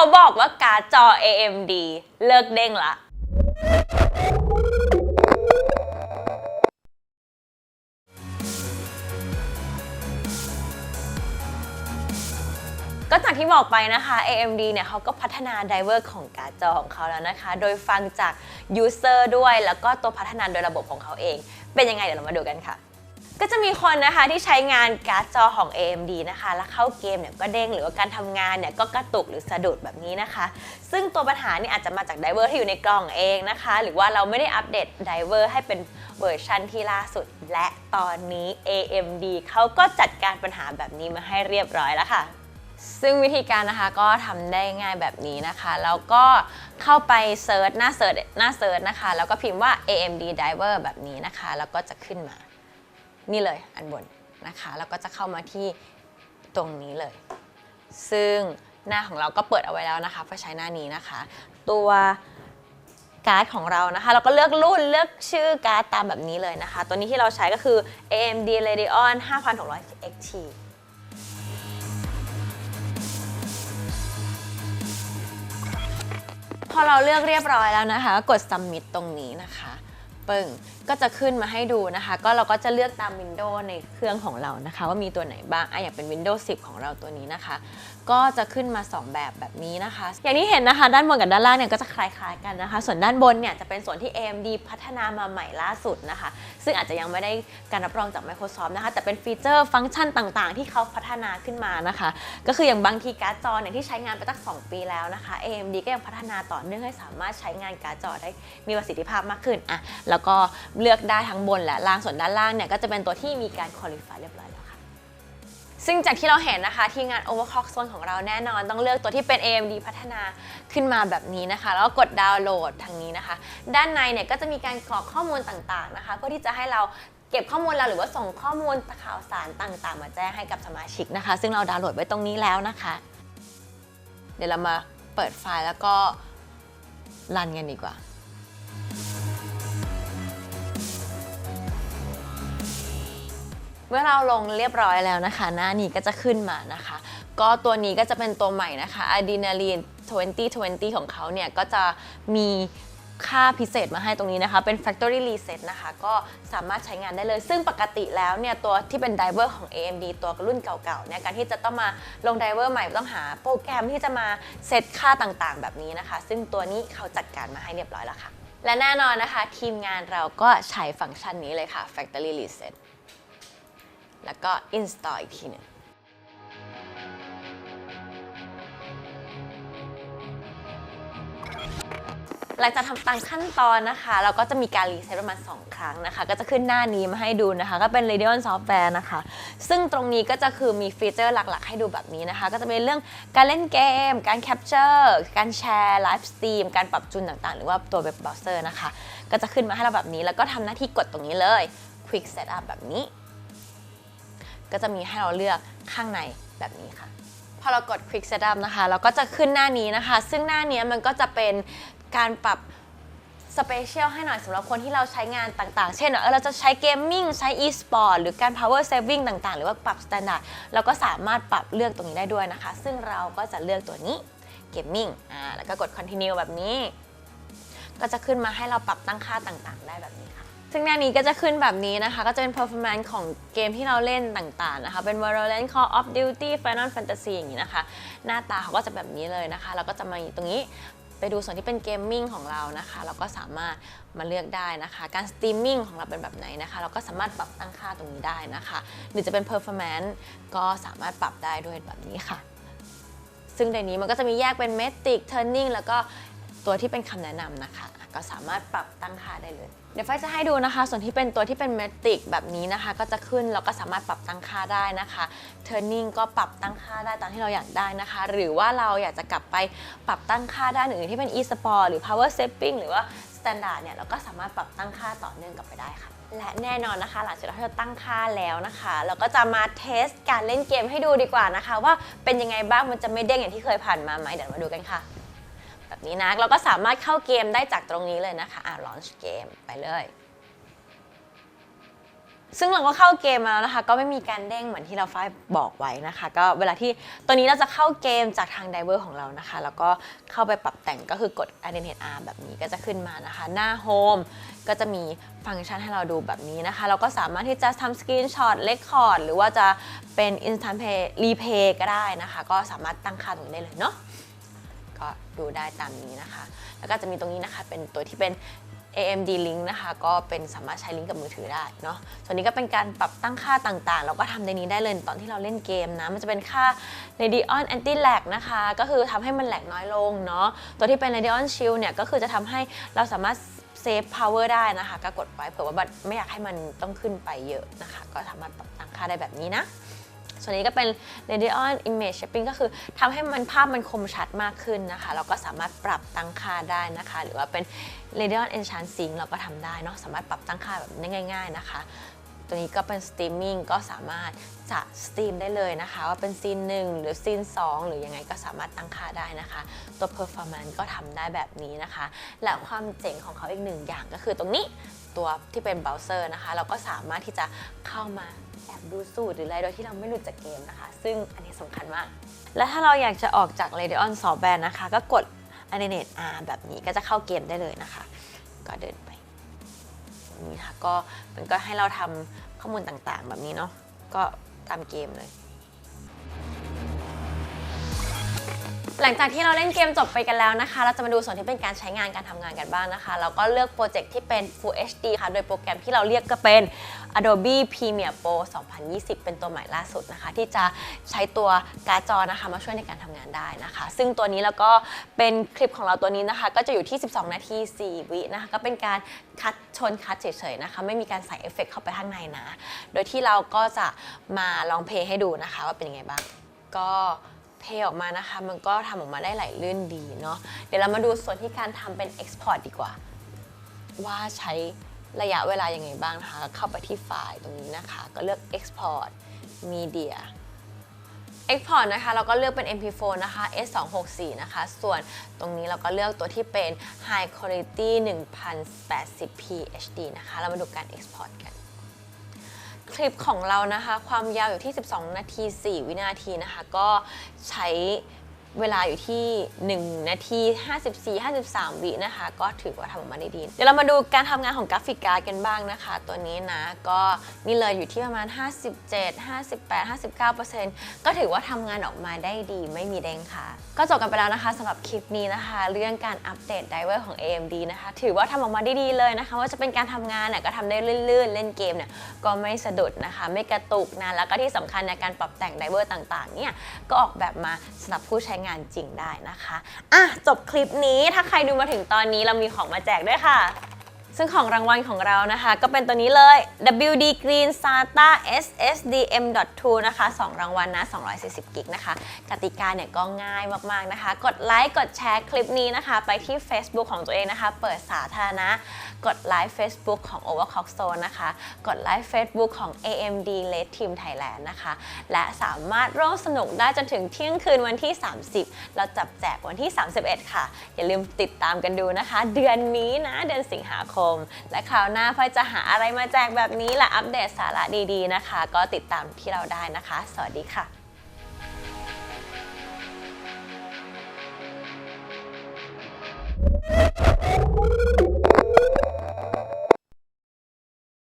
เขาบอกว่าการ์ดจอ AMD เลิกเด้งละ ก็จากที่บอกไปนะคะ AMD เนี่ยเขาก็พัฒนาไดเวอร์ของการ์ดจอของเขาแล้วนะคะ โดยฟังจาก User ด้วยแล้วก็ตัวพัฒนาโดยระบบของเขาเอง เป็นยังไงเดี๋ยวเรามาดูกันค่ะ ก็จะมีคนนะคะที่ใช้งานการ์ดจอของ AMD นะคะ แล้วเข้าเกมเนี่ยก็เด้งหรือว่าการทำงานเนี่ยก็กระตุกหรือสะดุดแบบนี้นะคะ ซึ่งตัวปัญหาเนี่ยอาจจะมาจากไดเวอร์ที่อยู่ในกล่องเองนะคะ หรือว่าเราไม่ได้อัปเดตไดเวอร์ให้เป็นเวอร์ชันที่ล่าสุด และตอนนี้ AMD เขาก็จัดการปัญหาแบบนี้มาให้เรียบร้อยแล้วค่ะซึ่งวิธีการนะคะก็ทำได้ง่ายแบบนี้นะคะ แล้วก็เข้าไปเซิร์ชหน้าเซิร์ชหน้าเซิร์ชนะคะ แล้วก็พิมพ์ว่า AMD Driver แบบนี้นะคะ แล้วก็จะขึ้นมา นี่เลยอันบนนะคะแล้วก็จะเข้ามาที่ตรงนี้เลย ซึ่งหน้าของเราก็เปิดเอาไว้แล้วนะคะเพื่อใช้หน้านี้นะคะ ตัวการ์ดของเรานะคะ เราก็เลือกรุ่นเลือกชื่อการ์ดตามแบบนี้เลยนะคะ ตัวนี้ที่เราใช้ก็คือ AMD Radeon 5600 XT พอเราเลือกเรียบร้อยแล้วนะคะ กด submit ตรงนี้นะคะ ปึ้งก็จะขึ้นมาให้ดูนะคะ ก็เราก็จะเลือกตามวินโดว์ในเครื่องของเรานะคะ ว่ามีตัวไหนบ้างอะอย่างเป็น Windows 10 ของเราตัวนี้นะคะ ก็จะขึ้นมา 2 แบบแบบนี้นะคะ อย่างที่เห็นนะคะ ด้านบนกับด้านล่างเนี่ยก็จะคล้ายๆกันนะคะ ส่วนด้านบนเนี่ยจะเป็นส่วนที่ AMD พัฒนามาใหม่ล่าสุดนะคะ ซึ่งอาจจะยังไม่ได้การรับรองจาก Microsoft นะคะ แต่เป็นฟีเจอร์ฟังก์ชันต่างๆ ที่เขาพัฒนาขึ้นมานะคะ ก็คืออย่างบางทีการ์ดจอเนี่ยที่ใช้งานไปตั้ง2ปีแล้วนะคะ AMD ก็ยังพัฒนาต่อเนื่องให้สามารถใช้งานการ์ดจอได้มีประสิทธิภาพมากขึ้นอะแล้วก็เลือกได้ทั้งบนและล่างส่วนด้านล่างเนี่ยก็จะเป็นตัวที่มีการคุริฟายเรียบร้อยแล้วค่ะ ซึ่งจากที่เราเห็นนะคะ ทีมงาน Overclock Zone ของเราแน่นอนต้องเลือกตัวที่เป็น AMD พัฒนาขึ้นมาแบบนี้นะคะ แล้วก็กดดาวน์โหลดทางนี้นะคะ ด้านในเนี่ยก็จะมีการกรอกข้อมูลต่างๆนะคะเพื่อที่จะให้เราเก็บข้อมูลเราหรือว่าส่งข้อมูลข่าวสารต่างๆ มาแจ้งให้กับสมาชิกนะคะ ซึ่งเราดาวน์โหลดไว้ตรงนี้แล้วนะคะ เดี๋ยวเรามาเปิดไฟล์แล้วก็รันกันดีกว่า เมื่อเราลงเรียบร้อยแล้วนะคะ หน้านี้ก็จะขึ้นมานะคะ ก็ตัวนี้ก็จะเป็นตัวใหม่นะคะ Adrenaline 2020 ของเขาเนี่ย ก็จะมีค่าพิเศษมาให้ตรงนี้นะคะ เป็น Factory Reset นะคะ ก็สามารถใช้งานได้เลย ซึ่งปกติแล้วเนี่ย ตัวที่เป็นไดเวอร์ของ AMD ตัวรุ่นเก่าๆเนี่ย การที่จะต้องมาลงไดเวอร์ใหม่ต้องหาโปรแกรมที่จะมาเซตค่าต่างๆ แบบนี้นะคะ ซึ่งตัวนี้เขาจัดการมาให้เรียบร้อยแล้วค่ะ และแน่นอนนะคะ ทีมงานเราก็ใช้ฟังก์ชันนี้เลยค่ะ Factory Reset แล้วก็ install อีกทีหนึ่งหลังจากทำตามขั้นตอนนะคะ เราก็จะมีการรีเซ็ตประมาณ 2 ครั้งนะคะ ก็จะขึ้นหน้านี้มาให้ดูนะคะ ก็เป็น Radeon Software นะคะ ซึ่งตรงนี้ก็จะคือมีฟีเจอร์หลัก ๆ ให้ดูแบบนี้นะคะ ก็จะเป็นเรื่องการเล่นเกม การแคปเจอร์การแชร์ไลฟ์สตรีมการปรับจูนต่างๆ หรือว่าตัวเว็บเบราว์เซอร์นะคะ ก็จะขึ้นมาให้เราแบบนี้แล้วก็ทำหน้าที่กดตรงนี้เลย Quick Setup แบบนี้ ก็จะมีให้เราเลือกข้างในแบบนี้ค่ะ พอเรากด Quick Setup นะคะเราก็จะขึ้นหน้านี้นะคะ ซึ่งหน้านี้มันก็จะเป็นการปรับสเปเชียลให้หน่อยสำหรับคนที่เราใช้งานต่างๆ เช่นเราจะใช้เกมมิ่งใช้ e-sport หรือการ power saving ต่างๆ หรือว่าปรับ standard เราก็สามารถปรับเลือกตรงนี้ได้ด้วยนะคะ ซึ่งเราก็จะเลือกตัวนี้ gaming อ่าแล้วก็กด continue แบบนี้ ก็จะขึ้นมาให้เราปรับตั้งค่าต่างๆ ได้แบบนี้ค่ะ ซึ่งหน้านี้ก็จะขึ้นแบบนี้นะคะ ก็จะเป็น performance ของเกมที่เราเล่นต่างๆนะคะ เป็น Valorant Call of Duty Final Fantasy อย่างนี้นะคะ หน้าตาเขาก็จะแบบนี้เลยนะคะ แล้วก็จะมาตรงนี้ไปดูส่วนที่เป็นเกมมิ่งของเรานะคะ เราก็สามารถมาเลือกได้นะคะ การสตรีมมิ่งของเราเป็นแบบไหนนะคะ เราก็สามารถปรับตั้งค่าตรงนี้ได้นะคะ หรือจะเป็น performance ก็สามารถปรับได้ด้วยแบบนี้ค่ะ ซึ่งในนี้มันก็จะมีแยกเป็น metric turning แล้วก็ตัวที่เป็นคำแนะนำนะคะ ก็สามารถปรับตั้งค่าได้เลย เดี๋ยวไฟจะให้ดูนะคะ ส่วนที่เป็นตัวที่เป็น metric แบบนี้นะคะ ก็จะขึ้นแล้วก็สามารถปรับตั้งค่าได้นะคะ turning ก็ปรับตั้งค่าได้ตามที่เราอยากได้นะคะ หรือว่าเราอยากจะกลับไปปรับตั้งค่าด้านอื่นที่เป็น e-sport หรือ power saving หรือว่า standard เนี่ยเราก็สามารถปรับตั้งค่าต่อเนื่องกลับไปได้ค่ะและแน่นอนนะคะ หลังจากที่เราตั้งค่าแล้วนะคะ เราก็จะมาเทสการเล่นเกมให้ดูดีกว่านะคะ ว่าเป็นยังไงบ้างมันจะไม่เด้งอย่างที่เคยผ่านมาไหมเดี๋ยวมาดูกันค่ะ แบบนี้นะเราก็สามารถเข้าเกมได้จากตรงนี้เลยนะคะอะ launch เกมไปเลย ซึ่งเราก็เข้าเกมมาแล้วนะคะ ก็ไม่มีการเด้งเหมือนที่เราฝ้ายบอกไว้นะคะ ก็เวลาที่ตัวนี้เราจะเข้าเกมจากทางไดเวอร์ของเรานะคะ แล้วก็เข้าไปปรับแต่งก็คือกด Animate R แบบนี้ก็จะขึ้นมานะคะ หน้าโฮมก็จะมีฟังก์ชันให้เราดูแบบนี้นะคะ เราก็สามารถที่จะทำสกรีนช็อตเลคคอร์ดหรือว่าจะเป็น Instant Play Replay ก็ได้นะคะ ก็สามารถตั้งค่าตรงนี้ได้เลยเนาะ ก็ดูได้ตามนี้นะคะ แล้วก็จะมีตรงนี้นะคะเป็นตัวที่เป็น AMD Link นะคะ ก็เป็นสามารถใช้ลิงก์กับมือถือได้เนาะส่วนนี้ก็เป็นการปรับตั้งค่าต่างๆ เราก็ทำในนี้ได้เลยตอนที่เราเล่นเกมนะ มันจะเป็นค่า Radeon Anti Lag นะคะ ก็คือทำให้มันแหลกน้อยลงเนาะตัวที่เป็น Radeon Shield เนี่ย ก็คือจะทำให้เราสามารถเซฟ power ได้นะคะ ก็กดไว้เผื่อว่าไม่อยากให้มันต้องขึ้นไปเยอะนะคะ ก็สามารถปรับตั้งค่าได้แบบนี้นะ ส่วนนี้ก็เป็น Radeon Image Shaping ก็คือทำให้มันภาพมันคมชัดมากขึ้นนะคะเราก็สามารถปรับตั้งค่าได้นะคะ หรือว่าเป็น Radeon Enchant Sync เราก็ทำได้เนาะสามารถปรับตั้งค่าแบบง่าย ๆนะคะตัวนี้ก็เป็นสตรีมมิ่งก็สามารถจะสตรีมได้เลยนะคะ ว่าเป็นซีนหนึ่งหรือซีน2 หรือยังไงก็สามารถตั้งค่าได้นะคะ ตัว performance ก็ทำได้แบบนี้นะคะ และความเจ๋งของเขาอีกหนึ่งอย่างก็คือตรงนี้ตัวที่เป็นเบราว์เซอร์นะคะ เราก็สามารถที่จะเข้ามา แอบดูสูตรหรืออะไรโดยที่เราไม่หลุดจากเกมนะคะ ซึ่งอันนี้สำคัญมาก และถ้าเราอยากจะออกจาก Radeon s o f t w a r นะคะ ก็กด Animate R แบบนี้ก็จะเข้าเกมได้เลยนะคะ ก็เดินไปนี่ค่ะก็มันก็ให้เราทำข้อมูลต่างๆ แบบนี้เนาะก็ตามเกมเลยหลังจากที่เราเล่นเกมจบไปกันแล้วนะคะ เราจะมาดูส่วนที่เป็นการใช้งานการทำงานกันบ้างนะคะ เราก็เลือกโปรเจกต์ที่เป็น Full HD ค่ะ โดยโปรแกรมที่เราเรียกก็เป็น Adobe Premiere Pro 2020 เป็นตัวใหม่ล่าสุดนะคะ ที่จะใช้ตัวการ์ดจอนะคะมาช่วยในการทำงานได้นะคะ ซึ่งตัวนี้แล้วก็เป็นคลิปของเราตัวนี้นะคะ ก็จะอยู่ที่ 12 นาที 4 วินะคะ ก็เป็นการคัดชนคัดเฉยๆนะคะ ไม่มีการใส่เอฟเฟกต์เข้าไปข้างในนะ โดยที่เราก็จะมาลองเพลย์ให้ดูนะคะว่าเป็นยังไงบ้าง ก็เพย์ออกมานะคะ มันก็ทำออกมาได้ไหลลื่นดีเนาะ เดี๋ยวเรามาดูส่วนที่การทำเป็น Export ดีกว่า ว่าใช้ ระยะเวลาอยังไงบ้างนะคะเข้าไปที่ไฟล์ตรงนี้นะคะ ก็เลือก Export Media Export นะคะเราก็เลือกเป็น MP4 นะคะ S264 นะคะ ส่วนตรงนี้เราก็เลือกตัวที่เป็น High Quality 1080p HD นะคะ เรามาดูการ Export กัน คลิปของเรานะคะ ความยาวอยู่ที่ 12 นาที 4 วินาทีนะคะ ก็ใช้ เวลาอยู่ที่ 1 นาที 54 53 วินะคะ ก็ถือว่าทำออกมาได้ดี เดี๋ยวเรามาดูการทำงานของกราฟิกการ์ดกันบ้างนะคะ ตัวนี้นะ ก็นี่เลยอยู่ที่ประมาณ 57 58 59%ก็ถือว่าทำงานออกมาได้ดีไม่มีเด้งค่ะ ก็จบกันไปแล้วนะคะสำหรับคลิปนี้นะคะ เรื่องการอัปเดตไดเวอร์ของ AMD นะคะ ถือว่าทำออกมาได้ดีเลยนะคะ ว่าจะเป็นการทำงานเนี่ยก็ทำได้ลื่นๆ เล่นเกมเนี่ยก็ไม่สะดุดนะคะ ไม่กระตุกนะแล้วก็ที่สำคัญในการปรับแต่งไดเวอร์ต่างๆเนี่ยก็ออกแบบมาสำหรับผู้ใช้งานจริงได้นะคะอะจบคลิปนี้ถ้าใครดูมาถึงตอนนี้เรามีของมาแจกด้วยค่ะ ซึ่งของรางวัลของเรานะคะ ก็เป็นตัวนี้เลย WD Green SATA SSD M.2 นะคะ 2 รางวัลนะ 240 กิกนะคะ กติกาเนี่ยก็ง่ายมาก ๆ นะคะ กดไลค์ กดแชร์คลิปนี้นะคะ ไปที่ Facebook ของตัวเองนะคะ เปิดสาธารณะ กดไลค์ Facebook ของ Overclock Zone นะคะ กดไลค์ Facebook ของ AMD Red Team Thailand นะคะ และสามารถร่วมสนุกได้จนถึงเที่ยงคืนวันที่ 30 เราจับแจกวันที่ 31 ค่ะ อย่าลืมติดตามกันดูนะคะ เดือนนี้นะ เดือนสิงหาคมม และคราวหน้าพลอยจะหาอะไรมาแจกแบบนี้และอัปเดตสาระดีๆนะคะ ก็ติดตามที่เราได้นะคะ สวัสดีค่ะ